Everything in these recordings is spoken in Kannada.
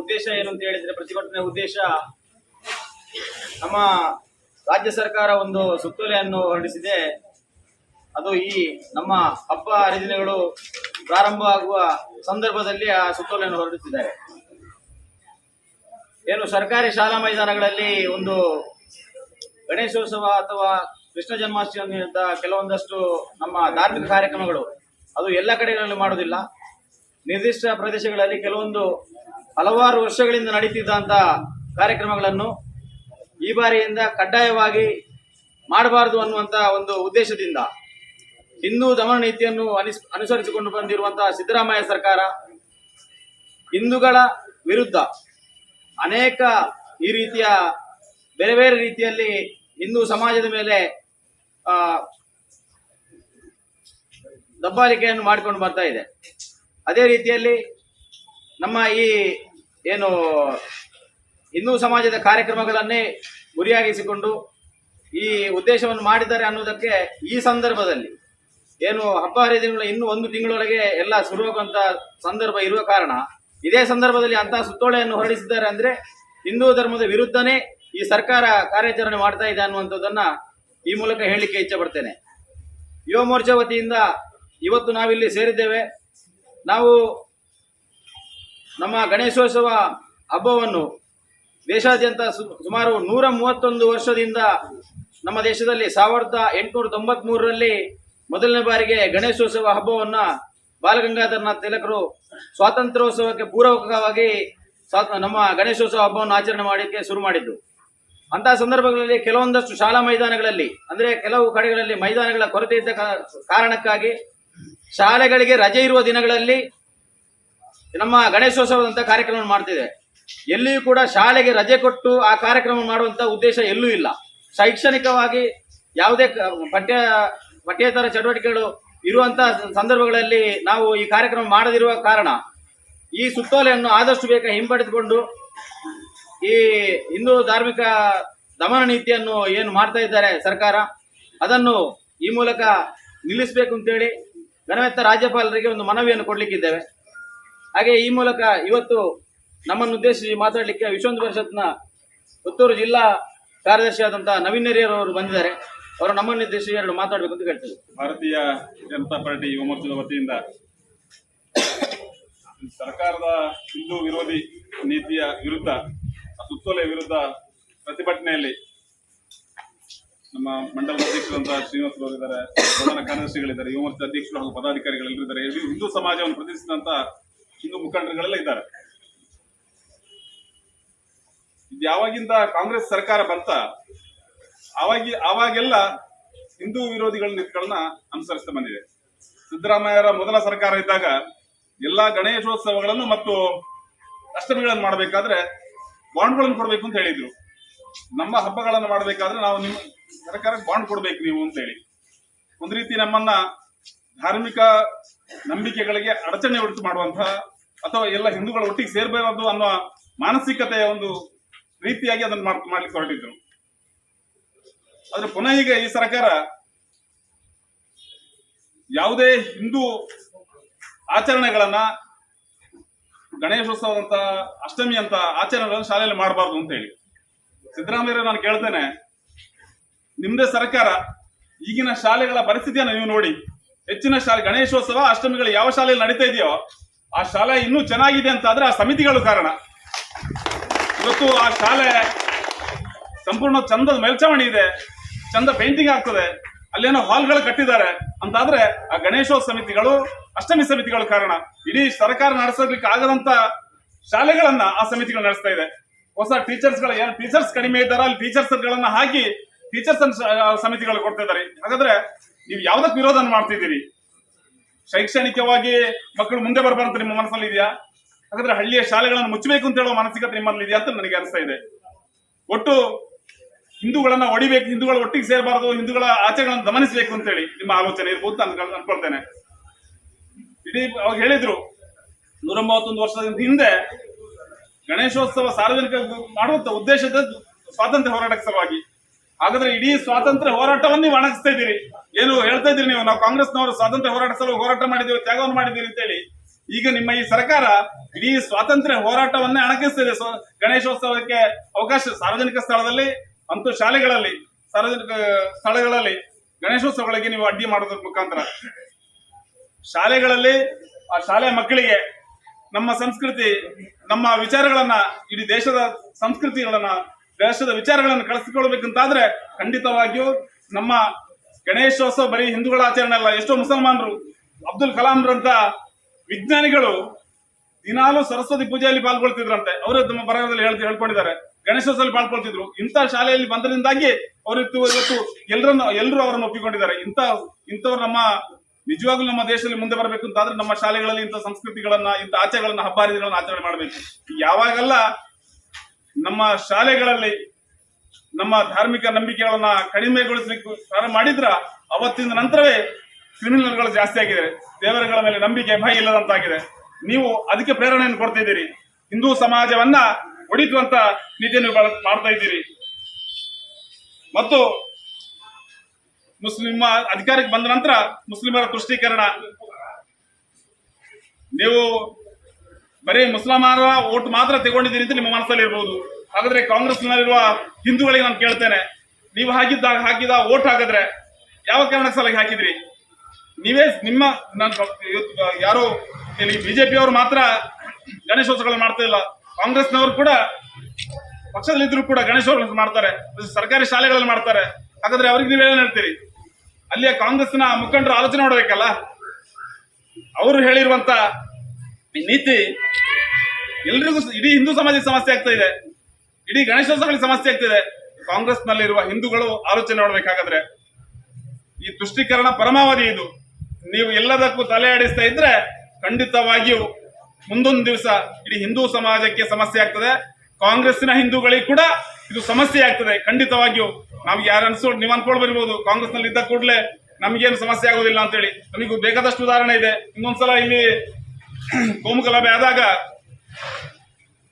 ಉದ್ದೇಶ ಏನು ಅಂತ ಹೇಳಿದ್ರೆ, ಪ್ರತಿಭಟನೆ ಉದ್ದೇಶ ನಮ್ಮ ರಾಜ್ಯ ಸರ್ಕಾರ ಒಂದು ಸುತ್ತೋಲೆಯನ್ನು ಹೊರಡಿಸಿದೆ. ಅದು ಈ ನಮ್ಮ ಹಬ್ಬ ಹರಿದಿನಗಳು ಪ್ರಾರಂಭ ಆಗುವ ಸಂದರ್ಭದಲ್ಲಿ ಆ ಸುತ್ತೋಲೆಯನ್ನು ಹೊರಡಿಸಿದ್ದಾರೆ. ಏನು ಸರ್ಕಾರಿ ಶಾಲಾ ಮೈದಾನಗಳಲ್ಲಿ ಒಂದು ಗಣೇಶೋತ್ಸವ ಅಥವಾ ಕೃಷ್ಣ ಜನ್ಮಾಷ್ಟಮಿ ಅಂತ ಕೆಲವೊಂದಷ್ಟು ನಮ್ಮ ಧಾರ್ಮಿಕ ಕಾರ್ಯಕ್ರಮಗಳು, ಅದು ಎಲ್ಲ ಕಡೆಗಳಲ್ಲಿ ಮಾಡುವುದಿಲ್ಲ. ನಿರ್ದಿಷ್ಟ ಪ್ರದೇಶಗಳಲ್ಲಿ ಕೆಲವೊಂದು ಹಲವಾರು ವರ್ಷಗಳಿಂದ ನಡೀತಿದ್ದಂಥ ಕಾರ್ಯಕ್ರಮಗಳನ್ನು ಈ ಬಾರಿಯಿಂದ ಕಡ್ಡಾಯವಾಗಿ ಮಾಡಬಾರದು ಅನ್ನುವಂಥ ಒಂದು ಉದ್ದೇಶದಿಂದ ಹಿಂದೂ ದಮನ ನೀತಿಯನ್ನು ಅನಿಸ್, ಅನುಸರಿಸಿಕೊಂಡು ಬಂದಿರುವಂತಹ ಸಿದ್ದರಾಮಯ್ಯ ಸರ್ಕಾರ ಹಿಂದೂಗಳ ವಿರುದ್ಧ ಅನೇಕ ಈ ರೀತಿಯ ಬೇರೆ ಬೇರೆ ರೀತಿಯಲ್ಲಿ ಹಿಂದೂ ಸಮಾಜದ ಮೇಲೆ ದಬ್ಬಾಳಿಕೆಯನ್ನು ಮಾಡಿಕೊಂಡು ಬರ್ತಾ ಇದೆ. ಅದೇ ರೀತಿಯಲ್ಲಿ ನಮ್ಮ ಈ ಏನು ಹಿಂದೂ ಸಮಾಜದ ಕಾರ್ಯಕ್ರಮಗಳನ್ನೇ ಗುರಿಯಾಗಿಸಿಕೊಂಡು ಈ ಉದ್ದೇಶವನ್ನು ಮಾಡಿದ್ದಾರೆ ಅನ್ನೋದಕ್ಕೆ ಈ ಸಂದರ್ಭದಲ್ಲಿ ಏನು ಹಬ್ಬ ಹರಿದಿನಗಳು ಇನ್ನು ಒಂದು ತಿಂಗಳೊಳಗೆ ಎಲ್ಲ ಶುರುವಾಗುವಂಥ ಸಂದರ್ಭ ಇರುವ ಕಾರಣ ಇದೇ ಸಂದರ್ಭದಲ್ಲಿ ಅಂತಹ ಸುತ್ತೋಳೆಯನ್ನು ಹೊರಡಿಸಿದ್ದಾರೆ ಅಂದ್ರೆ ಹಿಂದೂ ಧರ್ಮದ ವಿರುದ್ಧನೇ ಈ ಸರ್ಕಾರ ಕಾರ್ಯಾಚರಣೆ ಮಾಡ್ತಾ ಇದೆ ಅನ್ನುವಂಥದ್ದನ್ನ ಈ ಮೂಲಕ ಹೇಳಲಿಕ್ಕೆ ಇಚ್ಛೆ ಪಡ್ತೇನೆ. ಯುವ ಮೋರ್ಚಾ ವತಿಯಿಂದ ಇವತ್ತು ನಾವಿಲ್ಲಿ ಸೇರಿದ್ದೇವೆ. ನಾವು ನಮ್ಮ ಗಣೇಶೋತ್ಸವ ಹಬ್ಬವನ್ನು ದೇಶಾದ್ಯಂತ ಸುಮಾರು ನೂರ ಮೂವತ್ತೊಂದು ವರ್ಷದಿಂದ ನಮ್ಮ ದೇಶದಲ್ಲಿ ಸಾವಿರದ ಎಂಟುನೂರ ತೊಂಬತ್ಮೂರರಲ್ಲಿ ಮೊದಲನೇ ಬಾರಿಗೆ ಗಣೇಶೋತ್ಸವ ಹಬ್ಬವನ್ನು ಬಾಲಗಂಗಾಧರನಾಥ್ ತಿಲಕರು ಸ್ವಾತಂತ್ರ್ಯೋತ್ಸವಕ್ಕೆ ಪೂರಕವಾಗಿ ನಮ್ಮ ಗಣೇಶೋತ್ಸವ ಹಬ್ಬವನ್ನು ಆಚರಣೆ ಮಾಡಲಿಕ್ಕೆ ಶುರು ಮಾಡಿದ್ದು. ಅಂತಹ ಸಂದರ್ಭಗಳಲ್ಲಿ ಕೆಲವೊಂದಷ್ಟು ಶಾಲಾ ಮೈದಾನಗಳಲ್ಲಿ, ಅಂದರೆ ಕೆಲವು ಕಡೆಗಳಲ್ಲಿ ಮೈದಾನಗಳ ಕೊರತೆ ಇದ್ದ ಕಾರಣಕ್ಕಾಗಿ ಶಾಲೆಗಳಿಗೆ ರಜೆ ಇರುವ ದಿನಗಳಲ್ಲಿ ನಮ್ಮ ಗಣೇಶೋತ್ಸವದಂತ ಕಾರ್ಯಕ್ರಮ ಮಾಡ್ತಿದೆ ಎಲ್ಲಿಯೂ ಕೂಡ ಶಾಲೆಗೆ ರಜೆ ಕೊಟ್ಟು ಆ ಕಾರ್ಯಕ್ರಮ ಮಾಡುವಂತ ಉದ್ದೇಶ ಎಲ್ಲೂ ಇಲ್ಲ. ಶೈಕ್ಷಣಿಕವಾಗಿ ಯಾವುದೇ ಪಠ್ಯ, ಪಠ್ಯೇತರ ಚಟುವಟಿಕೆಗಳು ಇರುವಂತ ಸಂದರ್ಭಗಳಲ್ಲಿ ನಾವು ಈ ಕಾರ್ಯಕ್ರಮ ಮಾಡದಿರುವ ಕಾರಣ ಈ ಸುತ್ತೋಲೆಯನ್ನು ಆದಷ್ಟು ಬೇಗ ಹಿಂಪಡೆದುಕೊಂಡು ಈ ಹಿಂದೂ ಧಾರ್ಮಿಕ ದಮನ ನೀತಿಯನ್ನು ಏನು ಮಾಡ್ತಾ ಇದ್ದಾರೆ ಸರ್ಕಾರ, ಅದನ್ನು ಈ ಮೂಲಕ ನಿಲ್ಲಿಸಬೇಕು ಅಂತೇಳಿ ಗಣವೆತ್ತ ರಾಜ್ಯಪಾಲರಿಗೆ ಒಂದು ಮನವಿಯನ್ನು ಕೊಡ್ಲಿಕ್ಕಿದ್ದೇವೆ. ಹಾಗೆ ಈ ಮೂಲಕ ಇವತ್ತು ನಮ್ಮನ್ನು ಉದ್ದೇಶಿಸಿ ಮಾತಾಡಲಿಕ್ಕೆ ವಿಶ್ವಂತ ಪರಿಷತ್ನ ಪುತ್ತೂರು ಜಿಲ್ಲಾ ಕಾರ್ಯದರ್ಶಿಯಾದಂತಹ ನವೀನ್ ಅವರು ಬಂದಿದ್ದಾರೆ. ಅವರು ನಮ್ಮನ್ನು ಉದ್ದೇಶಿಸಿ ಎರಡು ಮಾತಾಡಬೇಕು ಅಂತ ಕೇಳ್ತೇವೆ ಭಾರತೀಯ ಜನತಾ ಪಾರ್ಟಿ ಯುವ ಮೋರ್ಚಾದ ವತಿಯಿಂದ ಸರ್ಕಾರದ ಹಿಂದೂ ವಿರೋಧಿ ನೀತಿಯ ವಿರುದ್ಧ ಆ ಸುತ್ತೋಲೆಯ ವಿರುದ್ಧ ಪ್ರತಿಭಟನೆಯಲ್ಲಿ ನಮ್ಮ ಮಂಡಲದ ಅಧ್ಯಕ್ಷರಂತಹ ಅವರು ಇದ್ದಾರೆ, ಪ್ರಧಾನ ಕಾರ್ಯದರ್ಶಿಗಳಿದ್ದಾರೆ ಯುವ ಮೋರ್ಚಾ ಅಧ್ಯಕ್ಷರು ಹಾಗೂ ಪದಾಧಿಕಾರಿಗಳೆಲ್ಲರೂ ಇದ್ದಾರೆ ಹಿಂದೂ ಸಮಾಜವನ್ನು ಪ್ರತಿನಿಧಿಸಿದಂತ ಹಿಂದೂ ಮುಖಂಡರುಗಳೆಲ್ಲ ಇದ್ದಾರೆ. ಇದು ಯಾವಾಗಿಂದ ಕಾಂಗ್ರೆಸ್ ಸರ್ಕಾರ ಬಂತ? ಆವಾಗಿ, ಆವಾಗೆಲ್ಲ ಹಿಂದೂ ವಿರೋಧಿಗಳ ನೀತಿಗಳನ್ನ ಅನುಸರಿಸ್ತಾ ಬಂದಿದೆ. ಸಿದ್ದರಾಮಯ್ಯರ ಮೊದಲ ಸರ್ಕಾರ ಇದ್ದಾಗ ಎಲ್ಲಾ ಗಣೇಶೋತ್ಸವಗಳನ್ನು ಮತ್ತು ಅಷ್ಟಮಿಗಳನ್ನು ಮಾಡಬೇಕಾದ್ರೆ ಬಾಂಡ್ಗಳನ್ನು ಕೊಡಬೇಕು ಅಂತ ಹೇಳಿದ್ರು. ನಮ್ಮ ಹಬ್ಬಗಳನ್ನು ಮಾಡಬೇಕಾದ್ರೆ ನಾವು ನಿಮ್ಮ ಸರ್ಕಾರಕ್ಕೆ ಬಾಂಡ್ ಕೊಡಬೇಕು ನೀವು ಅಂತ ಹೇಳಿ. ಒಂದು ರೀತಿ ನಮ್ಮನ್ನ ಧಾರ್ಮಿಕ ನಂಬಿಕೆಗಳಿಗೆ ಅಡಚಣೆ ಉಂಟು ಮಾಡುವಂತಹ ಅಥವಾ ಎಲ್ಲ ಹಿಂದೂಗಳ ಒಟ್ಟಿಗೆ ಸೇರ್ಬಾರದು ಅನ್ನೋ ಮಾನಸಿಕತೆಯ ಒಂದು ರೀತಿಯಾಗಿ ಅದನ್ನು ಮಾಡ್- ಮಾಡ್ಲಿಕ್ಕೆ ಹೊರಟಿದ್ರು. ಆದ್ರೆ ಪುನಃ ಈಗ ಈ ಸರ್ಕಾರ ಯಾವುದೇ ಹಿಂದೂ ಆಚರಣೆಗಳನ್ನ ಗಣೇಶೋತ್ಸವದಂತ ಅಷ್ಟಮಿ ಅಂತ ಆಚರಣೆಗಳನ್ನು ಶಾಲೆಯಲ್ಲಿ ಮಾಡಬಾರ್ದು ಅಂತ ಹೇಳಿ. ಸಿದ್ದರಾಮಯ್ಯ ನಾನು ಕೇಳ್ತೇನೆ, ನಿಮ್ದೇ ಸರ್ಕಾರ ಈಗಿನ ಶಾಲೆಗಳ ಪರಿಸ್ಥಿತಿಯನ್ನು ನೀವು ನೋಡಿ. ಹೆಚ್ಚಿನ ಶಾಲೆ, ಗಣೇಶೋತ್ಸವ, ಅಷ್ಟಮಿಗಳು ಯಾವ ಶಾಲೆಯಲ್ಲಿ ನಡೀತಾ ಇದೆಯೋ ಆ ಶಾಲೆ ಇನ್ನೂ ಚೆನ್ನಾಗಿದೆ ಅಂತ ಆದ್ರೆ ಆ ಸಮಿತಿಗಳು ಕಾರಣ. ಇವತ್ತು ಆ ಶಾಲೆ ಸಂಪೂರ್ಣ ಚಂದದ ಮೇಲ್ಚಾವಣಿ ಇದೆ, ಚಂದ ಪೇಂಟಿಂಗ್ ಆಗ್ತದೆ, ಅಲ್ಲೇನೋ ಹಾಲ್ಗಳು ಕಟ್ಟಿದ್ದಾರೆ ಅಂತಾದ್ರೆ ಆ ಗಣೇಶೋತ್ಸವ ಸಮಿತಿಗಳು, ಅಷ್ಟಮಿ ಸಮಿತಿಗಳು ಕಾರಣ. ಇಡೀ ಸರ್ಕಾರ ನಡೆಸೋದಕ್ಕೆ ಆಗದಂತ ಶಾಲೆಗಳನ್ನ ಆ ಸಮಿತಿಗಳು ನಡೆಸ್ತಾ ಇದೆ. ಹೊಸ ಟೀಚರ್ಸ್ಗಳ ಏನು ಟೀಚರ್ಸ್ ಕಡಿಮೆ ಇದ್ದಾರೆ ಅಲ್ಲಿ ಟೀಚರ್ಸ್ ಗಳನ್ನ ಹಾಕಿ ಟೀಚರ್ಸ್ ಸಮಿತಿಗಳು ಕೊಡ್ತಾ ಇದ್ದಾರೆ. ಹಾಗಾದ್ರೆ ನೀವು ಯಾವ್ದಕ್ ವಿರೋಧನ ಮಾಡ್ತಿದ್ದೀರಿ? ಶೈಕ್ಷಣಿಕವಾಗಿ ಮಕ್ಕಳು ಮುಂದೆ ಬರಬಾರಂತ ನಿಮ್ಮ ಮನಸ್ಸಲ್ಲಿ ಇದೆಯಾ? ಹಾಗಾದ್ರೆ ಹಳ್ಳಿಯ ಶಾಲೆಗಳನ್ನು ಮುಚ್ಚಬೇಕು ಅಂತ ಹೇಳೋ ಮಾನಸಿಕತೆ ನಿಮ್ಮಲ್ಲಿ ಇದೆಯಾ ಅಂತ ನನಗೆ ಅನಿಸ್ತಾ ಇದೆ. ಒಟ್ಟು ಹಿಂದೂಗಳನ್ನ ಹೊಡಿಬೇಕು ಹಿಂದೂಗಳ ಒಟ್ಟಿಗೆ ಸೇರಬಾರದು, ಹಿಂದೂಗಳ ಆಚೆಗಳನ್ನು ಗಮನಿಸಬೇಕು ಅಂತ ಹೇಳಿ ನಿಮ್ಮ ಆಲೋಚನೆ ಇರ್ಬೋದು ಅನ್ಕೊಳ್- ಅನ್ಕೊಳ್ತೇನೆ. ಇಡೀ ಅವಾಗ ಹೇಳಿದ್ರು ನೂರ ಮೂವತ್ತೊಂದು ವರ್ಷದಿಂದ ಹಿಂದೆ ಗಣೇಶೋತ್ಸವ ಸಾರ್ವಜನಿಕ ಮಾಡುವಂತ ಉದ್ದೇಶದ ಸ್ವಾತಂತ್ರ್ಯ ಹೋರಾಟಕ್ಕೆ ಸಲುವಾಗಿ. ಹಾಗಾದ್ರೆ ಇಡೀ ಸ್ವಾತಂತ್ರ್ಯ ಹೋರಾಟವನ್ನ ನೀವು ಅಣಗಿಸ್ತಾ ಇದ್ದೀರಿ. ಏನು ಹೇಳ್ತಾ ಇದ್ದೀರಿ ನೀವು? ನಾವು ಕಾಂಗ್ರೆಸ್ನವರು ಸ್ವಾತಂತ್ರ್ಯ ಹೋರಾಟ ಸಲುವಾಗಿ ಹೋರಾಟ ಮಾಡಿದ್ದೀವಿ, ತ್ಯಾಗವನ್ನು ಮಾಡಿದ್ದೀರಿ ಅಂತೇಳಿ. ಈಗ ನಿಮ್ಮ ಈ ಸರ್ಕಾರ ಇಡೀ ಸ್ವಾತಂತ್ರ್ಯ ಹೋರಾಟವನ್ನೇ ಅಣಕಿಸ್ತಿದೆ ಸ್ವ- ಗಣೇಶೋತ್ಸವಕ್ಕೆ ಅವಕಾಶ ಸಾರ್ವಜನಿಕ ಸ್ಥಳದಲ್ಲಿ, ಅಂತೂ ಶಾಲೆಗಳಲ್ಲಿ, ಸಾರ್ವಜನಿಕ ಸ್ಥಳಗಳಲ್ಲಿ ಗಣೇಶೋತ್ಸವಗಳಿಗೆ ನೀವು ಅಡ್ಡಿ ಮಾಡೋದ್ರ ಮುಖಾಂತರ. ಶಾಲೆಗಳಲ್ಲಿ, ಆ ಶಾಲೆಯ ಮಕ್ಕಳಿಗೆ ನಮ್ಮ ಸಂಸ್ಕೃತಿ, ನಮ್ಮ ವಿಚಾರಗಳನ್ನ ಇಡೀ ದೇಶದ ಸಂಸ್ಕೃತಿಗಳನ್ನ ದೇಶದ ವಿಚಾರಗಳನ್ನು ಕಳಿಸಿಕೊಳ್ಬೇಕಂತಾದ್ರೆ ಖಂಡಿತವಾಗಿಯೂ ನಮ್ಮ ಗಣೇಶೋತ್ಸವ ಬರೀ ಹಿಂದೂಗಳ ಆಚರಣೆ ಅಲ್ಲ, ಎಷ್ಟೋ ಮುಸಲ್ಮಾನರು, ಅಬ್ದುಲ್ ಕಲಾಂರಂತ ವಿಜ್ಞಾನಿಗಳು ದಿನಾಲು ಸರಸ್ವತಿ ಪೂಜೆಯಲ್ಲಿ ಪಾಲ್ಗೊಳ್ತಿದ್ರಂತೆ. ಅವರು ನಮ್ಮ ಬರಹದಲ್ಲಿ ಹೇಳ್ತಿ, ಹೇಳ್ಕೊಂಡಿದ್ದಾರೆ. ಗಣೇಶೋತ್ಸವದಲ್ಲಿ ಪಾಲ್ಗೊಳ್ತಿದ್ರು. ಇಂಥ ಶಾಲೆಯಲ್ಲಿ ಬಂದರಿಂದಾಗಿ ಅವರು ಇವತ್ತು ಎಲ್ಲರನ್ನು ಎಲ್ಲರೂ ಅವರನ್ನು ಒಪ್ಪಿಕೊಂಡಿದ್ದಾರೆ. ಇಂಥ, ಇಂಥವ್ರು ನಮ್ಮ, ನಿಜವಾಗ್ಲೂ ನಮ್ಮ ದೇಶದಲ್ಲಿ ಮುಂದೆ ಬರಬೇಕು ಅಂತ ಆದ್ರೆ ನಮ್ಮ ಶಾಲೆಗಳಲ್ಲಿ ಇಂಥ ಸಂಸ್ಕೃತಿಗಳನ್ನ, ಇಂಥ ಆಚೆಗಳನ್ನ ಹಬ್ಬ ಆಚರಣೆ ಮಾಡಬೇಕು. ಯಾವಾಗೆಲ್ಲ ನಮ್ಮ ಶಾಲೆಗಳಲ್ಲಿ ನಮ್ಮ ಧಾರ್ಮಿಕ ನಂಬಿಕೆಗಳನ್ನ ಕಡಿಮೆಗೊಳಿಸಲಿಕ್ಕೆ ಪ್ರಾರಂಭ ಮಾಡಿದ್ರ ಅವತ್ತಿನ ನಂತರವೇ ಕ್ರಿಮಿನಲ್ಗಳು ಜಾಸ್ತಿ ಆಗಿದೆ. ದೇವರುಗಳ ಮೇಲೆ ನಂಬಿಕೆ ಭಯ ಇಲ್ಲದಂತಾಗಿದೆ. ನೀವು ಅದಕ್ಕೆ ಪ್ರೇರಣೆಯನ್ನು ಕೊಡ್ತಿದ್ದೀರಿ ಹಿಂದೂ ಸಮಾಜವನ್ನ ಒಡಿತುವಂತ ನೀತಿಯನ್ನು ಮಾಡ್ತಾ ಇದ್ದೀರಿ. ಮತ್ತು ಮುಸ್ಲಿಮ ಅಧಿಕಾರಕ್ಕೆ ಬಂದ ನಂತರ ಮುಸ್ಲಿಮರ ತುಷ್ಟೀಕರಣ. ನೀವು ಬರೀ ಮುಸಲ್ಮಾನರ ಓಟ್ ಮಾತ್ರ ತಗೊಂಡಿದ್ದೀರಿ ಅಂತ ನಿಮ್ಮ ಮನಸ್ಸಲ್ಲಿ ಇರ್ಬೋದು. ಹಾಗಾದ್ರೆ ಕಾಂಗ್ರೆಸ್ನಲ್ಲಿರುವ ಹಿಂದೂಗಳಿಗೆ ನಾನು ಕೇಳ್ತೇನೆ, ನೀವು ಹಾಕಿದ್ದಾಗ ಹಾಕಿದ ಓಟ್ ಹಾಕಿದ್ರೆ ಯಾವ ಕಾರಣಕ್ಕೆ ಸಲಹೆ ಹಾಕಿದ್ರಿ? ನೀವೇ ನಿಮ್ಮ, ನಾನು ಯಾರೋ, ಇಲ್ಲಿ ಬಿಜೆಪಿ ಅವರು ಮಾತ್ರ ಗಣೇಶೋತ್ಸವಗಳನ್ನು ಮಾಡ್ತಾ ಇಲ್ಲ. ಕಾಂಗ್ರೆಸ್ನವರು ಕೂಡ ಪಕ್ಷದಲ್ಲಿದ್ದರೂ ಕೂಡ ಗಣೇಶೋತ್ಸವ ಮಾಡ್ತಾರೆ, ಸರ್ಕಾರಿ ಶಾಲೆಗಳಲ್ಲಿ ಮಾಡ್ತಾರೆ. ಹಾಗಾದ್ರೆ ಅವ್ರಿಗೆ ನೀವೇನು ಹೇಳ್ತೀರಿ? ಅಲ್ಲಿಯ ಕಾಂಗ್ರೆಸ್ನ ಮುಖಂಡರು ಆಲೋಚನೆ ಮಾಡಬೇಕಲ್ಲ? ಅವರು ಹೇಳಿರುವಂತ ಈ ನೀತಿ ಎಲ್ರಿಗೂ ಇಡೀ ಹಿಂದೂ ಸಮಾಜದ ಸಮಸ್ಯೆ ಆಗ್ತಾ ಇದೆ. ಇಡೀ ಗಣೇಶೋತ್ಸವಗಳಿಗೆ ಸಮಸ್ಯೆ ಆಗ್ತಿದೆ ಕಾಂಗ್ರೆಸ್ನಲ್ಲಿರುವ ಹಿಂದೂಗಳು ಆಲೋಚನೆ ಮಾಡಬೇಕಾಗಾದ್ರೆ ಈ ತುಷ್ಟೀಕರಣ ಪರಮಾವಧಿ ಇದು. ನೀವು ಎಲ್ಲದಕ್ಕೂ ತಲೆ ಆಡಿಸ್ತಾ ಇದ್ರೆ ಖಂಡಿತವಾಗಿಯೂ ಮುಂದೊಂದು ದಿವಸ ಇಡೀ ಹಿಂದೂ ಸಮಾಜಕ್ಕೆ ಸಮಸ್ಯೆ ಆಗ್ತದೆ. ಕಾಂಗ್ರೆಸ್ಸಿನ ಹಿಂದೂಗಳಿಗೆ ಕೂಡ ಇದು ಸಮಸ್ಯೆ ಆಗ್ತದೆ. ಖಂಡಿತವಾಗಿಯೂ ನಮ್ಗೆ ಯಾರು ಅನ್ಸೋ ನೀವು ಅನ್ಕೊಳ್ಬರ್ಬೋದು ಕಾಂಗ್ರೆಸ್ನಲ್ಲಿ ಇದ್ದ ಕೂಡಲೇ ನಮ್ಗೇನು ಸಮಸ್ಯೆ ಆಗೋದಿಲ್ಲ ಅಂತೇಳಿ. ನಮಗೂ ಬೇಕಾದಷ್ಟು ಉದಾಹರಣೆ ಇದೆ. ಇನ್ನೊಂದ್ಸಲ ಇಲ್ಲಿ ಕೋಮು ಗಲಭೆ ಆದಾಗ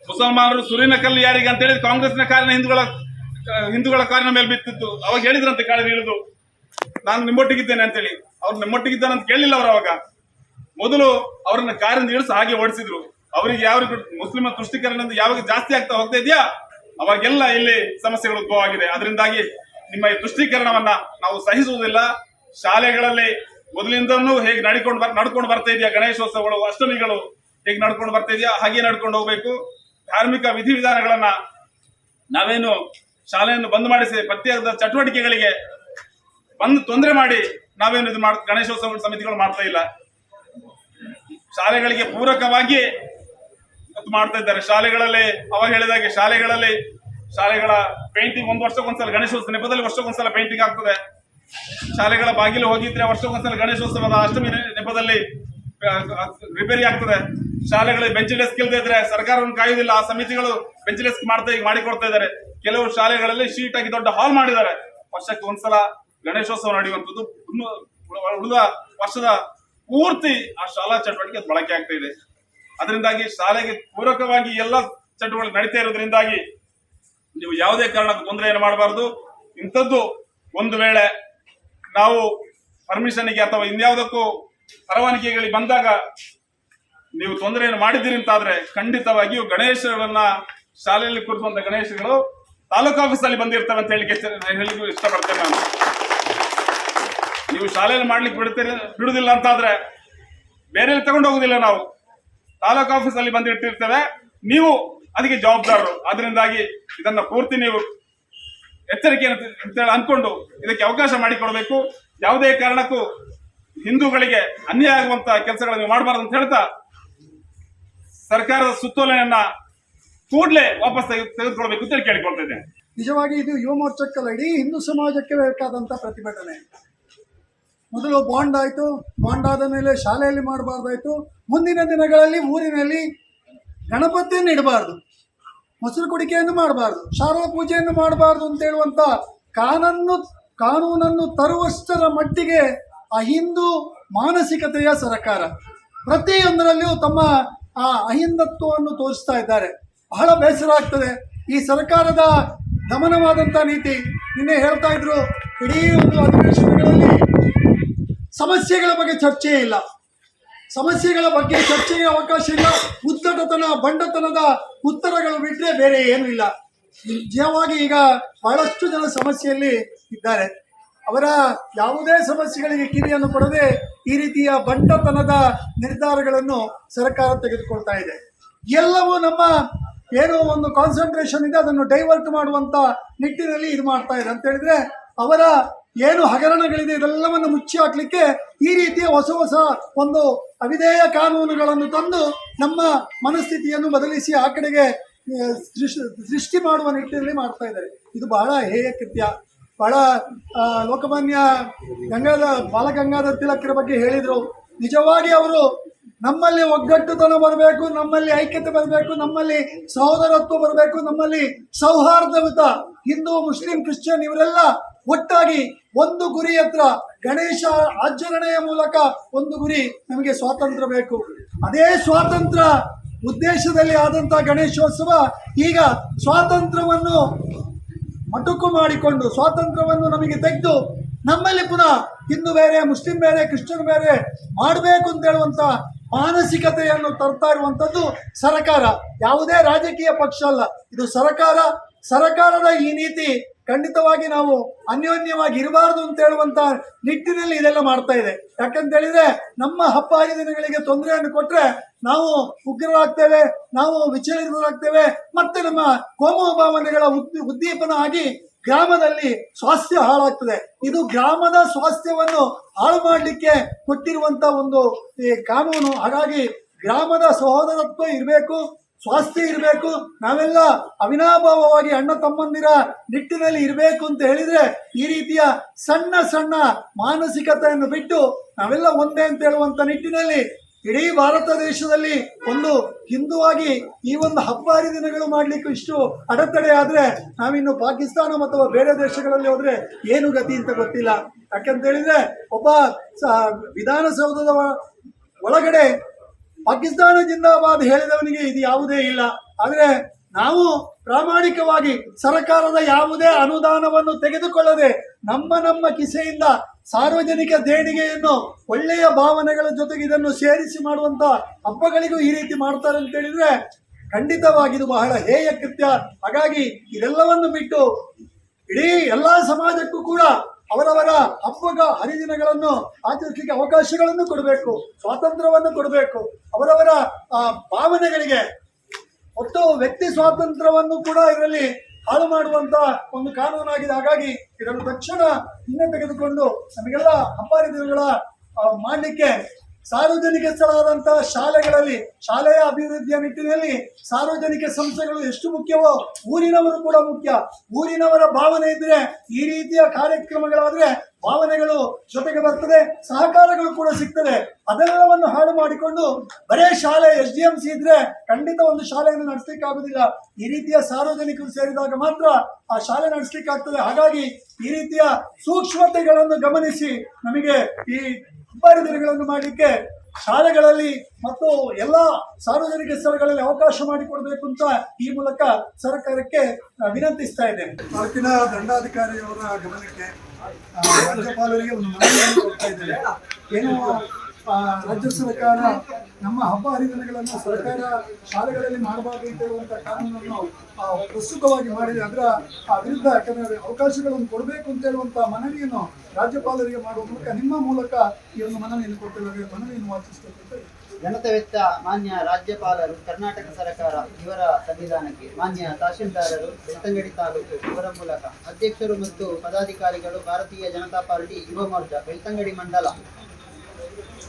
ಮುಸಲ್ಮಾನರು ಸುರಿನ ಕಲ್ಲು ಯಾರಿಗೆ ಅಂತ ಹೇಳಿ ಕಾಂಗ್ರೆಸ್ನ ಕಾರಿನ ಹಿಂದೂಗಳ ಹಿಂದೂಗಳ ಕಾರಿನ ಮೇಲೆ ಬಿತ್ತಿತ್ತು. ಅವಾಗ ಹೇಳಿದ್ರಂತೆ ಕಾಳಿ ಇಳಿದು. ನಾನು ನಿಮ್ಮೊಟ್ಟಿಗಿದ್ದೇನೆ ಅಂತೇಳಿ. ಅವ್ರು ನಿಮ್ಮೊಟ್ಟಿಗಿದ್ದಾನೆ ಅಂತ ಕೇಳಿಲ್ಲ ಅವ್ರು ಅವಾಗ. ಮೊದಲು ಅವ್ರನ್ನ ಕಾರಿಂದ ಇಳಿಸಿ ಹಾಗೆ ಓಡಿಸಿದ್ರು. ಅವರಿಗೆ ಯಾವ ಮುಸ್ಲಿಮ ತುಷ್ಟೀಕರಣ ಯಾವಾಗ ಜಾಸ್ತಿ ಆಗ್ತಾ ಹೋಗ್ತಾ ಇದೆಯಾ? ಅವಾಗೆಲ್ಲ ಇಲ್ಲಿ ಸಮಸ್ಯೆಗಳು ಉದ್ಭವ ಆಗಿದೆ ಅದರಿಂದಾಗಿ ನಿಮ್ಮ ಈ ತುಷ್ಟೀಕರಣವನ್ನ ನಾವು ಸಹಿಸುವುದಿಲ್ಲ. ಶಾಲೆಗಳಲ್ಲಿ ಮೊದಲಿಂದನೂ ಹೇಗೆ ನಡ್ಕೊಂಡು ಬರ್, ನಡ್ಕೊಂಡು ಬರ್ತಾ ಇದೆಯಾ ಗಣೇಶೋತ್ಸವಗಳು, ಅಷ್ಟಮಿಗಳು ಹೇಗೆ ನಡ್ಕೊಂಡು ಬರ್ತಾ ಇದೆಯಾ? ಹಾಗೆ ನಡ್ಕೊಂಡು ಹೋಗ್ಬೇಕು. ಧಾರ್ಮಿಕ ವಿಧಿವಿಧಾನಗಳನ್ನ ನಾವೇನು ಶಾಲೆಯನ್ನು ಬಂದ್ ಮಾಡಿಸಿ ಪ್ರತ್ಯೇಕದ ಚಟುವಟಿಕೆಗಳಿಗೆ ಬಂದು ತೊಂದರೆ ಮಾಡಿ ನಾವೇನು ಇದು ಮಾಡ್, ಗಣೇಶೋತ್ಸವ ಸಮಿತಿಗಳು ಮಾಡ್ತಾ ಇಲ್ಲ. ಶಾಲೆಗಳಿಗೆ ಪೂರಕವಾಗಿ ಮಾಡ್ತಾ ಇದ್ದಾರೆ. ಶಾಲೆಗಳಲ್ಲಿ ಅವಾಗ ಹೇಳಿದಾಗೆ ಶಾಲೆಗಳಲ್ಲಿ ಶಾಲೆಗಳ ಪೇಂಟಿಂಗ್ ಒಂದು ವರ್ಷಕ್ಕೊಂದ್ಸಲ ಗಣೇಶೋತ್ಸವ, ನೆಪದಲ್ಲಿ ವರ್ಷಕ್ಕೊಂದ್ಸಲ ಪೇಂಟಿಂಗ್ ಆಗ್ತದೆ. ಶಾಲೆಗಳ ಬಾಗಿಲು ಹೋಗಿದ್ರೆ ವರ್ಷಕ್ಕೊಂದ್ಸಲ ಗಣೇಶೋತ್ಸವದ ಅಷ್ಟಮಿ ನೆಪದಲ್ಲಿ ರಿಪೇರಿ ಆಗ್ತದೆ. ಶಾಲೆಗಳಿಗೆ ಬೆಂಚ್ ಡೆಸ್ಕ್ ಇಲ್ಲದೆ ಇದ್ರೆ ಸರ್ಕಾರವನ್ನು ಕಾಯುವುದಿಲ್ಲ. ಆ ಸಮಿತಿಗಳು ಬೆಂಚ್ ಡೆಸ್ಕ್ ಮಾಡ್ತಾ ಈಗ ಮಾಡಿಕೊಡ್ತಾ ಇದ್ದಾರೆ. ಕೆಲವು ಶಾಲೆಗಳಲ್ಲಿ ಶೀಟ್ ಆಗಿ ದೊಡ್ಡ ಹಾಲ್ ಮಾಡಿದ್ದಾರೆ. ವರ್ಷಕ್ಕೆ ಒಂದ್ಸಲ ಗಣೇಶೋತ್ಸವ ನಡೆಯುವಂಥದ್ದು ಉಳಿದ ವರ್ಷದ ಪೂರ್ತಿ ಆ ಶಾಲಾ ಚಟುವಟಿಕೆ ಬಳಕೆ ಆಗ್ತಾ ಇದೆ. ಅದರಿಂದಾಗಿ ಶಾಲೆಗೆ ಪೂರಕವಾಗಿ ಎಲ್ಲ ಚಟುವಟಿಕೆ ನಡೀತಾ ಇರೋದ್ರಿಂದಾಗಿ ನೀವು ಯಾವುದೇ ಕಾರಣಕ್ಕೂ ತೊಂದರೆಯನ್ನು ಮಾಡಬಾರದು. ಇಂಥದ್ದು ಒಂದು ವೇಳೆ ನಾವು ಪರ್ಮಿಷನ್ಗೆ ಅಥವಾ ಇನ್ಯಾವುದಕ್ಕೂ ಪರವಾನಗಿಗಳಿಗೆ ಬಂದಾಗ ನೀವು ತೊಂದರೆಯನ್ನು ಮಾಡಿದ್ದೀರಿ ಅಂತಾದ್ರೆ ಖಂಡಿತವಾಗಿಯೂ ಗಣೇಶಗಳನ್ನ ಶಾಲೆಯಲ್ಲಿ ಕೂರಿಸುವಂತ ಗಣೇಶಗಳು ತಾಲೂಕು ಆಫೀಸಲ್ಲಿ ಬಂದಿರ್ತವೆ ಅಂತ ಹೇಳಿಕ್ಕೆ ಹೇಳಿಗೂ ಇಷ್ಟಪಡ್ತೇನೆ ನಾನು. ನೀವು ಶಾಲೆಯಲ್ಲಿ ಮಾಡ್ಲಿಕ್ಕೆ ಬಿಡ್ತೀರಿ, ಬಿಡುದಿಲ್ಲ ಅಂತಾದ್ರೆ ಬೇರೆ ತಗೊಂಡು ಹೋಗುದಿಲ್ಲ ನಾವು. ತಾಲೂಕು ಆಫೀಸಲ್ಲಿ ಬಂದು ಇಟ್ಟಿರ್ತೇವೆ ನೀವು ಅದಕ್ಕೆ ಜವಾಬ್ದಾರರು. ಅದರಿಂದಾಗಿ ಇದನ್ನ ಪೂರ್ತಿ ನೀವು ಎಚ್ಚರಿಕೆ ಅಂತೇಳಿ ಅನ್ಕೊಂಡು ಇದಕ್ಕೆ ಅವಕಾಶ ಮಾಡಿಕೊಡಬೇಕು. ಯಾವುದೇ ಕಾರಣಕ್ಕೂ ಹಿಂದೂಗಳಿಗೆ ಅನ್ಯಾಯ ಆಗುವಂತಹ ಕೆಲಸಗಳನ್ನು ಮಾಡಬಾರದು ಅಂತ ಹೇಳ್ತಾ ಸರ್ಕಾರದ ಸುತ್ತೋಲೆಯನ್ನ ಕೂಡಲೇ ವಾಪಸ್ ತೆಗೆ- ತೆಗೆದುಕೊಳ್ಬೇಕು ಅಂತ ಕೇಳಿಕೊಳ್ತಾ ಇದ್ದೇನೆ. ನಿಜವಾಗಿ ಇದು ಯುವ ಮೋರ್ಚಾಕ್ಕಲ್ಲಡಿ ಹಿಂದೂ ಸಮಾಜಕ್ಕೆ ಬೇಕಾದಂಥ ಪ್ರತಿಭಟನೆ. ಮೊದಲು ಬಾಂಡ್ ಆಯಿತು, ಬಾಂಡ್ ಆದ ಮೇಲೆ ಶಾಲೆಯಲ್ಲಿ ಮಾಡಬಾರ್ದಾಯ್ತು. ಮುಂದಿನ ದಿನಗಳಲ್ಲಿ ಊರಿನಲ್ಲಿ ಗಣಪತಿಯನ್ನು ಇಡಬಾರ್ದು. ಮೊಸರು ಕುಡಿಕೆಯನ್ನು ಮಾಡಬಾರ್ದು, ಶಾರದ ಪೂಜೆಯನ್ನು ಮಾಡಬಾರ್ದು ಅಂತ ಹೇಳುವಂಥ ಕಾನನ್ನು, ಕಾನೂನನ್ನು ತರುವಷ್ಟರ ಮಟ್ಟಿಗೆ ಆ ಹಿಂದೂ ಮಾನಸಿಕತೆಯ ಸರಕಾರ. ಪ್ರತಿಯೊಂದರಲ್ಲಿಯೂ ತಮ್ಮ ಆ ಅಹಿಂದತ್ವವನ್ನು ತೋರಿಸ್ತಾ ಇದ್ದಾರೆ. ಬಹಳ ಬೇಸರ ಆಗ್ತದೆ. ಈ ಸರ್ಕಾರದ ದಮನವಾದಂಥ ನೀತಿ. ನಿನ್ನೆ ಹೇಳ್ತಾ ಇದ್ರು, ಇಡೀ ಒಂದು ಅಧಿವೇಶನಗಳಲ್ಲಿ ಸಮಸ್ಯೆಗಳ ಬಗ್ಗೆ ಚರ್ಚೆ ಇಲ್ಲ. ಸಮಸ್ಯೆಗಳ ಬಗ್ಗೆ ಚರ್ಚೆಗೆ ಅವಕಾಶ ಇಲ್ಲ. ಉದ್ದಟತನ, ಬಂಡತನದ ಉತ್ತರಗಳು ಬಿಟ್ಟರೆ ಬೇರೆ ಏನೂ ಇಲ್ಲ. ನಿಜವಾಗಿ ಈಗ ಬಹಳಷ್ಟು ಜನ ಸಮಸ್ಯೆಯಲ್ಲಿ ಇದ್ದಾರೆ. ಅವರ ಯಾವುದೇ ಸಮಸ್ಯೆಗಳಿಗೆ ಕಿರಿಯನ್ನು ಕೊಡದೆ ಈ ರೀತಿಯ ಬಂಡತನದ ನಿರ್ಧಾರಗಳನ್ನು ಸರ್ಕಾರ ತೆಗೆದುಕೊಳ್ತಾ ಇದೆ. ಎಲ್ಲವೂ ನಮ್ಮ ಏನೋ ಒಂದು ಕಾನ್ಸಂಟ್ರೇಷನ್ ಇದೆ, ಅದನ್ನು ಡೈವರ್ಟ್ ಮಾಡುವಂಥ ನಿಟ್ಟಿನಲ್ಲಿ ಇದು ಮಾಡ್ತಾ ಇದೆ. ಅಂತ ಹೇಳಿದ್ರೆ ಅವರ ಏನು ಹಗರಣಗಳಿದೆ ಇದೆಲ್ಲವನ್ನು ಮುಚ್ಚಿ ಹಾಕಲಿಕ್ಕೆ ಈ ರೀತಿಯ ಹೊಸ ಹೊಸ ಒಂದು ಅವಿಧೇಯ ಕಾನೂನುಗಳನ್ನು ತಂದು ನಮ್ಮ ಮನಸ್ಥಿತಿಯನ್ನು ಬದಲಿಸಿ ಆ ಕಡೆಗೆ ಸೃಷ್ಟಿ ಮಾಡುವ ನಿಟ್ಟಿನಲ್ಲಿ ಮಾಡ್ತಾ ಇದ್ದಾರೆ. ಇದು ಬಹಳ ಹೇಯ ಕೃತ್ಯ. ಬಹಳ ಲೋಕಮಾನ್ಯ ಗಂಗಾಧ ಬಾಲಗಂಗಾಧರ ತಿಲಕರ ಬಗ್ಗೆ ಹೇಳಿದರು. ನಿಜವಾಗಿ ಅವರು ನಮ್ಮಲ್ಲಿ ಒಗ್ಗಟ್ಟುತನ ಬರಬೇಕು, ನಮ್ಮಲ್ಲಿ ಐಕ್ಯತೆ ಬರಬೇಕು, ನಮ್ಮಲ್ಲಿ ಸಹೋದರತ್ವ ಬರಬೇಕು, ನಮ್ಮಲ್ಲಿ ಸೌಹಾರ್ದಯುತ ಹಿಂದೂ, ಮುಸ್ಲಿಂ, ಕ್ರಿಶ್ಚಿಯನ್ ಇವರೆಲ್ಲ ಒಟ್ಟಾಗಿ ಒಂದು ಗುರಿ ಹತ್ರ ಗಣೇಶ ಆಚರಣೆಯ ಮೂಲಕ ಒಂದು ಗುರಿ ನಮಗೆ ಸ್ವಾತಂತ್ರ್ಯ ಬೇಕು. ಅದೇ ಸ್ವಾತಂತ್ರ್ಯ ಉದ್ದೇಶದಲ್ಲಿ ಆದಂಥ ಗಣೇಶೋತ್ಸವ ಈಗ ಸ್ವಾತಂತ್ರ್ಯವನ್ನು ಮಟುಕು ಮಾಡಿಕೊಂಡು ಸ್ವಾತಂತ್ರ್ಯವನ್ನು ನಮಗೆ ತೆಗೆದು ನಮ್ಮಲ್ಲಿ ಪುನಃ ಹಿಂದೂ ಬೇರೆ, ಮುಸ್ಲಿಂ ಬೇರೆ, ಕ್ರಿಶ್ಚಿಯನ್ ಬೇರೆ ಮಾಡಬೇಕು ಅಂತ ಹೇಳುವಂತ ಮಾನಸಿಕತೆಯನ್ನು ತರ್ತಾ ಇರುವಂಥದ್ದು ಸರಕಾರ. ಯಾವುದೇ ರಾಜಕೀಯ ಪಕ್ಷ ಅಲ್ಲ. ಇದು ಸರಕಾರ. ಸರಕಾರದ ಈ ನೀತಿ ಖಂಡಿತವಾಗಿ ನಾವು ಅನ್ಯೋನ್ಯವಾಗಿ ಇರಬಾರ್ದು ಅಂತ ಹೇಳುವಂತ ನಿಟ್ಟಿನಲ್ಲಿ ಇದೆಲ್ಲ ಮಾಡ್ತಾ ಇದೆ. ಯಾಕಂತ ಹೇಳಿದ್ರೆ ನಮ್ಮ ಹಬ್ಬ ಹರಿದಿನಗಳಿಗೆ ತೊಂದರೆಯನ್ನು ಕೊಟ್ರೆ ನಾವು ಉಗ್ರರಾಗ್ತೇವೆ, ನಾವು ವಿಚಲಿತರಾಗ್ತೇವೆ, ಮತ್ತೆ ನಮ್ಮ ಕೋಮು ಭಾವನೆಗಳ ಉದ್ದೀಪನ ಆಗಿ ಗ್ರಾಮದಲ್ಲಿ ಸ್ವಾಸ್ಥ್ಯ ಹಾಳಾಗ್ತದೆ. ಇದು ಗ್ರಾಮದ ಸ್ವಾಸ್ಥ್ಯವನ್ನು ಹಾಳು ಮಾಡಲಿಕ್ಕೆ ಕೊಟ್ಟಿರುವಂತ ಒಂದು ಕಾನೂನು. ಹಾಗಾಗಿ ಗ್ರಾಮದ ಸಹೋದರತ್ವ ಇರಬೇಕು ಸ್ವಾಸ್ಥ್ಯ ಇರಬೇಕು. ನಾವೆಲ್ಲ ಅವಿನಾಭಾವವಾಗಿ ಅಣ್ಣ ತಮ್ಮಂದಿರ ನಿಟ್ಟಿನಲ್ಲಿ ಇರಬೇಕು ಅಂತ ಹೇಳಿದ್ರೆ ಈ ರೀತಿಯ ಸಣ್ಣ ಸಣ್ಣ ಮಾನಸಿಕತೆಯನ್ನು ಬಿಟ್ಟು ನಾವೆಲ್ಲ ಒಂದೇ ಅಂತ ಹೇಳುವಂತ ನಿಟ್ಟಿನಲ್ಲಿ ಇಡೀ ಭಾರತ ದೇಶದಲ್ಲಿ ಒಂದು ಹಿಂದುವಾಗಿ ಈ ಒಂದು ಹಬ್ಬ ಹರಿದಿನಗಳು ಮಾಡಲಿಕ್ಕೆ ಇಷ್ಟು ಅಡೆತಡೆ ಆದ್ರೆ ನಾವಿನ್ನು ಪಾಕಿಸ್ತಾನ ಅಥವಾ ಬೇರೆ ದೇಶಗಳಲ್ಲಿ ಹೋದರೆ ಏನು ಗತಿ ಅಂತ ಗೊತ್ತಿಲ್ಲ. ಯಾಕಂತ ಹೇಳಿದ್ರೆ ಒಬ್ಬ ವಿಧಾನಸೌಧದ ಒಳಗಡೆ ಪಾಕಿಸ್ತಾನ ಜಿಂದಾಬಾದ್ ಹೇಳಿದವನಿಗೆ ಇದು ಯಾವುದೇ ಇಲ್ಲ. ಆದರೆ ನಾವು ಪ್ರಾಮಾಣಿಕವಾಗಿ ಸರ್ಕಾರದ ಯಾವುದೇ ಅನುದಾನವನ್ನು ತೆಗೆದುಕೊಳ್ಳದೆ ನಮ್ಮ ನಮ್ಮ ಕಿಸೆಯಿಂದ ಸಾರ್ವಜನಿಕ ದೇಣಿಗೆಯನ್ನು ಒಳ್ಳೆಯ ಭಾವನೆಗಳ ಜೊತೆಗೆ ಇದನ್ನು ಸೇರಿಸಿ ಮಾಡುವಂತ ಹಬ್ಬಗಳಿಗೂ ಈ ರೀತಿ ಮಾಡ್ತಾರೆ ಅಂತ ಹೇಳಿದ್ರೆ ಖಂಡಿತವಾಗಿ ಇದು ಬಹಳ ಹೇಯ ಕೃತ್ಯ. ಹಾಗಾಗಿ ಇದೆಲ್ಲವನ್ನು ಬಿಟ್ಟು ಇಡೀ ಎಲ್ಲಾ ಸಮಾಜಕ್ಕೂ ಕೂಡ ಅವರವರ ಹಬ್ಬಗ ಹರಿದಿನಗಳನ್ನು ಆಚರಿಸಲಿಕ್ಕೆ ಅವಕಾಶಗಳನ್ನು ಕೊಡಬೇಕು, ಸ್ವಾತಂತ್ರ್ಯವನ್ನು ಕೊಡಬೇಕು. ಅವರವರ ಭಾವನೆಗಳಿಗೆ ಒಟ್ಟು ವ್ಯಕ್ತಿ ಸ್ವಾತಂತ್ರ್ಯವನ್ನು ಕೂಡ ಇದರಲ್ಲಿ ಹಾಳು ಮಾಡುವಂತ ಒಂದು ಕಾನೂನಾಗಿದೆ. ಹಾಗಾಗಿ ಇದನ್ನು ತಕ್ಷಣ ಹಿಂದೆ ತೆಗೆದುಕೊಂಡು ನಮಗೆಲ್ಲ ಹಬ್ಬ ಹರಿದಿನಗಳ ಮಾಡಲಿಕ್ಕೆ ಸಾರ್ವಜನಿಕ ಸ್ಥಳವಾದಂತಹ ಶಾಲೆಗಳಲ್ಲಿ, ಶಾಲೆಯ ಅಭಿವೃದ್ಧಿಯ ನಿಟ್ಟಿನಲ್ಲಿ ಸಾರ್ವಜನಿಕ ಸಂಸ್ಥೆಗಳು ಎಷ್ಟು ಮುಖ್ಯವೋ ಊರಿನವರು ಕೂಡ ಮುಖ್ಯ. ಊರಿನವರ ಭಾವನೆ ಇದ್ರೆ ಈ ರೀತಿಯ ಕಾರ್ಯಕ್ರಮಗಳಾದ್ರೆ ಭಾವನೆಗಳು ಜೊತೆಗೆ ಬರ್ತದೆ, ಸಹಕಾರಗಳು ಕೂಡ ಸಿಗ್ತದೆ. ಅದೆಲ್ಲವನ್ನು ಹಾಳು ಮಾಡಿಕೊಂಡು ಬರೇ ಶಾಲೆ, ಎಸ್ ಡಿ ಎಂ ಸಿ ಇದ್ರೆ ಖಂಡಿತ ಒಂದು ಶಾಲೆಯನ್ನು ನಡೆಸಲಿಕ್ಕೆ ಆಗುದಿಲ್ಲ ಈ ರೀತಿಯ ಸಾರ್ವಜನಿಕರು ಸೇರಿದಾಗ ಮಾತ್ರ ಆ ಶಾಲೆ ನಡೆಸಲಿಕ್ಕೆ ಆಗ್ತದೆ ಹಾಗಾಗಿ ಈ ರೀತಿಯ ಸೂಕ್ಷ್ಮತೆಗಳನ್ನು ಗಮನಿಸಿ ನಮಗೆ ಈ ಹಬ್ಬ ಮಾಡಲಿಕ್ಕೆ ಶಾಲೆಗಳಲ್ಲಿ ಮತ್ತು ಎಲ್ಲ ಸಾರ್ವಜನಿಕ ಸ್ಥಳಗಳಲ್ಲಿ ಅವಕಾಶ ಮಾಡಿಕೊಡಬೇಕು ಅಂತ ಈ ಮೂಲಕ ಸರ್ಕಾರಕ್ಕೆ ವಿನಂತಿಸ್ತಾ ಇದ್ದೇನೆ ತಾಲೂಕಿನ ದಂಡಾಧಿಕಾರಿಯವರ ಗಮನಕ್ಕೆ ರಾಜ್ಯಪಾಲರಿಗೆ ಒಂದು ಮನವಿ ಕೊಡ್ತಾ ಇದ್ದೇವೆ ಏನು ರಾಜ್ಯ ಸರ್ಕಾರ ನಮ್ಮ ಹಬ್ಬ ಹರಿದಿನಗಳನ್ನು ಸರ್ಕಾರ ಶಾಲೆಗಳಲ್ಲಿ ಮಾಡಬಾರ್ದು ಅಂತ ಹೇಳುವಂತ ಕಾನೂನನ್ನು ಪ್ರಸ್ತುತವಾಗಿ ಮಾಡಿದೆ. ಅದರ ವಿರುದ್ಧ ಯಾಕಂದ್ರೆ ಅವಕಾಶಗಳನ್ನು ಕೊಡಬೇಕು ಅಂತ ಹೇಳುವಂತ ಮನವಿಯನ್ನು ರಾಜ್ಯಪಾಲರಿಗೆ ಮಾಡುವ ಮೂಲಕ ನಿಮ್ಮ ಮೂಲಕ ಈ ಒಂದು ಮನವಿಯನ್ನು ಕೊಟ್ಟಿದ್ದಾರೆ. ಮನವಿಯನ್ನು ವಾಚಿಸಬೇಕು ವೆಚ್ಚ ಮಾನ್ಯ ರಾಜ್ಯಪಾಲರು, ಕರ್ನಾಟಕ ಸರ್ಕಾರ ಇವರ ಸಂವಿಧಾನಕ್ಕೆ ಮಾನ್ಯ ತಹಶೀಲ್ದಾರರು ಬೆಳ್ತಂಗಡಿ ತಾಲೂಕು ಇವರ ಮೂಲಕ ಅಧ್ಯಕ್ಷರು ಮತ್ತು ಪದಾಧಿಕಾರಿಗಳು, ಭಾರತೀಯ ಜನತಾ ಪಾರ್ಟಿ ಯುವ ಮೋರ್ಚಾ ಬೆಳ್ತಂಗಡಿ ಮಂಡಲ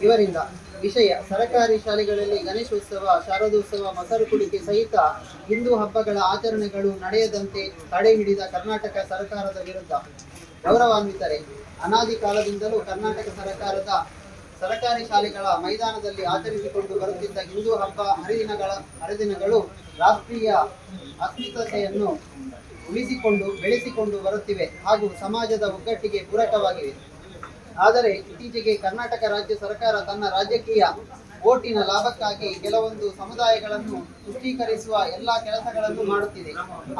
ಇವರಿಂದ ವಿಷಯ ಸರಕಾರಿ ಶಾಲೆಗಳಲ್ಲಿ ಗಣೇಶೋತ್ಸವ, ಶಾರದೋತ್ಸವ ಮೊಸರು ಕುಡಿಕೆ ಸಹಿತ ಹಿಂದೂ ಹಬ್ಬಗಳ ಆಚರಣೆಗಳು ನಡೆಯದಂತೆ ತಡೆ ಹಿಡಿದ ಕರ್ನಾಟಕ ಸರ್ಕಾರದ ವಿರುದ್ಧ ಗೌರವಾನ್ವಿತರೆ. ಅನಾದಿ ಕಾಲದಿಂದಲೂ ಕರ್ನಾಟಕ ಸರ್ಕಾರದ ಸರಕಾರಿ ಶಾಲೆಗಳ ಮೈದಾನದಲ್ಲಿ ಆಚರಿಸಿಕೊಂಡು ಬರುತ್ತಿದ್ದ ಹಿಂದೂ ಹಬ್ಬ ಹರಿದಿನಗಳ ಹರಿದಿನಗಳು ರಾಷ್ಟ್ರೀಯ ಅಸ್ಮಿತತೆಯನ್ನು ಉಳಿಸಿಕೊಂಡು, ಬೆಳೆಸಿಕೊಂಡು ಬರುತ್ತಿವೆ ಹಾಗೂ ಸಮಾಜದ ಒಗ್ಗಟ್ಟಿಗೆ ಪೂರಕವಾಗಿವೆ. ಆದರೆ ಇತ್ತೀಚೆಗೆ ಕರ್ನಾಟಕ ರಾಜ್ಯ ಸರ್ಕಾರ ತನ್ನ ರಾಜಕೀಯ ಓಟಿನ ಲಾಭಕ್ಕಾಗಿ ಕೆಲವೊಂದು ಸಮುದಾಯಗಳನ್ನು ತುಷ್ಟೀಕರಿಸುವ ಎಲ್ಲಾ ಕೆಲಸಗಳನ್ನು ಮಾಡುತ್ತಿದೆ.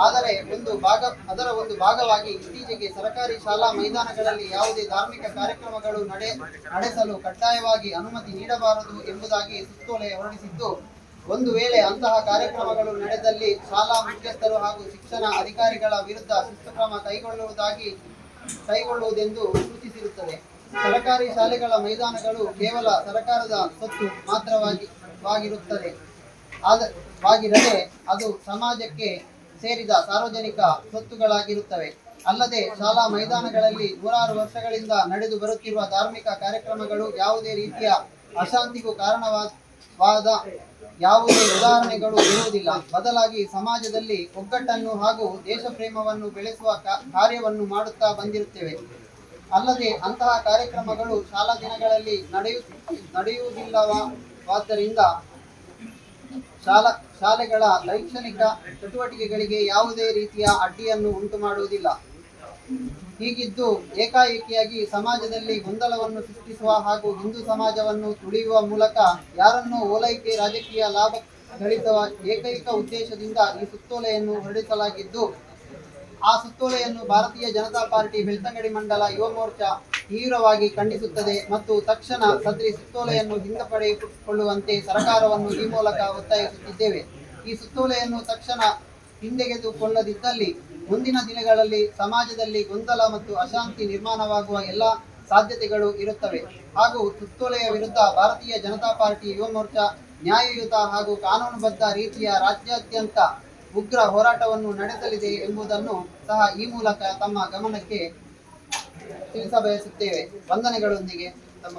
ಆದರೆ ಒಂದು ಭಾಗ, ಅದರ ಒಂದು ಭಾಗವಾಗಿ ಇತ್ತೀಚೆಗೆ ಸರ್ಕಾರಿ ಶಾಲಾ ಮೈದಾನಗಳಲ್ಲಿ ಯಾವುದೇ ಧಾರ್ಮಿಕ ಕಾರ್ಯಕ್ರಮಗಳು ನಡೆ, ನಡೆಸಲು ಕಡ್ಡಾಯವಾಗಿ ಅನುಮತಿ ನೀಡಬಾರದು ಎಂಬುದಾಗಿ ಸುತ್ತೋಲೆ ಹೊರಡಿಸಿದ್ದು, ಒಂದು ವೇಳೆ ಅಂತಹ ಕಾರ್ಯಕ್ರಮಗಳು ನಡೆದಲ್ಲಿ ಶಾಲಾ ಮುಖ್ಯಸ್ಥರು ಹಾಗೂ ಶಿಕ್ಷಣ ಅಧಿಕಾರಿಗಳ ವಿರುದ್ಧ ಶಿಸ್ತು ಕ್ರಮ ಕೈಗೊಳ್ಳುವುದಾಗಿ, ಕೈಗೊಳ್ಳುವುದೆಂದು ಸೂಚಿಸಿರುತ್ತದೆ. ಸರ್ಕಾರಿ ಶಾಲೆಗಳ ಮೈದಾನಗಳು ಕೇವಲ ಸರ್ಕಾರದ ಸ್ವತ್ತು ಮಾತ್ರವಾಗಿ ವಾಗಿರುತ್ತದೆ. ಅದು ಸಮಾಜಕ್ಕೆ ಸೇರಿದ ಸಾರ್ವಜನಿಕ ಸ್ವತ್ತುಗಳಾಗಿರುತ್ತವೆ. ಅಲ್ಲದೆ ಶಾಲಾ ಮೈದಾನಗಳಲ್ಲಿ ನೂರಾರು ವರ್ಷಗಳಿಂದ ನಡೆದು ಬರುತ್ತಿರುವ ಧಾರ್ಮಿಕ ಕಾರ್ಯಕ್ರಮಗಳು ಯಾವುದೇ ರೀತಿಯ ಅಶಾಂತಿಗೂ ಕಾರಣವಾದ ಯಾವುದೇ ಉದಾಹರಣೆಗಳು ಇರುವುದಿಲ್ಲ. ಬದಲಾಗಿ ಸಮಾಜದಲ್ಲಿ ಒಗ್ಗಟ್ಟನ್ನು ಹಾಗೂ ದೇಶ ಪ್ರೇಮವನ್ನು ಬೆಳೆಸುವ ಕಾರ್ಯವನ್ನು ಮಾಡುತ್ತಾ ಬಂದಿರುತ್ತೇವೆ. ಅಲ್ಲದೆ ಅಂತಹ ಕಾರ್ಯಕ್ರಮಗಳು ಶಾಲಾ ದಿನಗಳಲ್ಲಿ ನಡೆಯು ನಡೆಯುವುದಿಲ್ಲವಾದ್ದರಿಂದ ಶಾಲಾ, ಶಾಲೆಗಳ ಶೈಕ್ಷಣಿಕ ಚಟುವಟಿಕೆಗಳಿಗೆ ಯಾವುದೇ ರೀತಿಯ ಅಡ್ಡಿಯನ್ನು ಉಂಟು ಮಾಡುವುದಿಲ್ಲ. ಹೀಗಿದ್ದು ಏಕಾಏಕಿಯಾಗಿ ಸಮಾಜದಲ್ಲಿ ಗೊಂದಲವನ್ನು ಸೃಷ್ಟಿಸುವ ಹಾಗೂ ಹಿಂದೂ ಸಮಾಜವನ್ನು ತುಳಿಯುವ ಮೂಲಕ ಯಾರನ್ನೂ ಓಲೈಕೆ ರಾಜಕೀಯ ಲಾಭ ಗಳಿಸುವ ಏಕೈಕ ಉದ್ದೇಶದಿಂದ ಈ ಸುತ್ತೋಲೆಯನ್ನು ಹೊರಡಿಸಲಾಗಿದ್ದು ಆ ಸುತ್ತೋಲೆಯನ್ನು ಭಾರತೀಯ ಜನತಾ ಪಾರ್ಟಿ ಬೆಳ್ತಂಗಡಿ ಮಂಡಲ ಯುವ ಮೋರ್ಚಾ ತೀವ್ರವಾಗಿ ಖಂಡಿಸುತ್ತದೆ ಮತ್ತು ತಕ್ಷಣ ಸದ್ರಿ ಸುತ್ತೋಲೆಯನ್ನು ಹಿಂದೆ ಹಿಂದಪಡೆದುಕೊಳ್ಳುವಂತೆ ಸರ್ಕಾರವನ್ನು ಈ ಮೂಲಕ ಒತ್ತಾಯಿಸುತ್ತಿದ್ದೇವೆ. ಈ ಸುತ್ತೋಲೆಯನ್ನು ತಕ್ಷಣ ಹಿಂದೆಗೆದುಕೊಳ್ಳದಿದ್ದಲ್ಲಿ ಮುಂದಿನ ದಿನಗಳಲ್ಲಿ ಸಮಾಜದಲ್ಲಿ ಗೊಂದಲ ಮತ್ತು ಅಶಾಂತಿ ನಿರ್ಮಾಣವಾಗುವ ಎಲ್ಲ ಸಾಧ್ಯತೆಗಳು ಇರುತ್ತವೆ. ಹಾಗೂ ಸುತ್ತೋಲೆಯ ವಿರುದ್ಧ ಭಾರತೀಯ ಜನತಾ ಪಾರ್ಟಿ ಯುವ ಮೋರ್ಚಾ ನ್ಯಾಯಯುತ ಹಾಗೂ ಕಾನೂನುಬದ್ಧ ರೀತಿಯ ರಾಜ್ಯಾದ್ಯಂತ ಉಗ್ರ ಹೋರಾಟವನ್ನು ನಡೆಸಲಿದೆ ಎಂಬುದನ್ನು ಸಹ ಈ ಮೂಲಕ ತಮ್ಮ ಗಮನಕ್ಕೆ ತಿಳಿಸಬಯಸುತ್ತೇವೆ. ವಂದನೆಗಳೊಂದಿಗೆ ತಮ್ಮ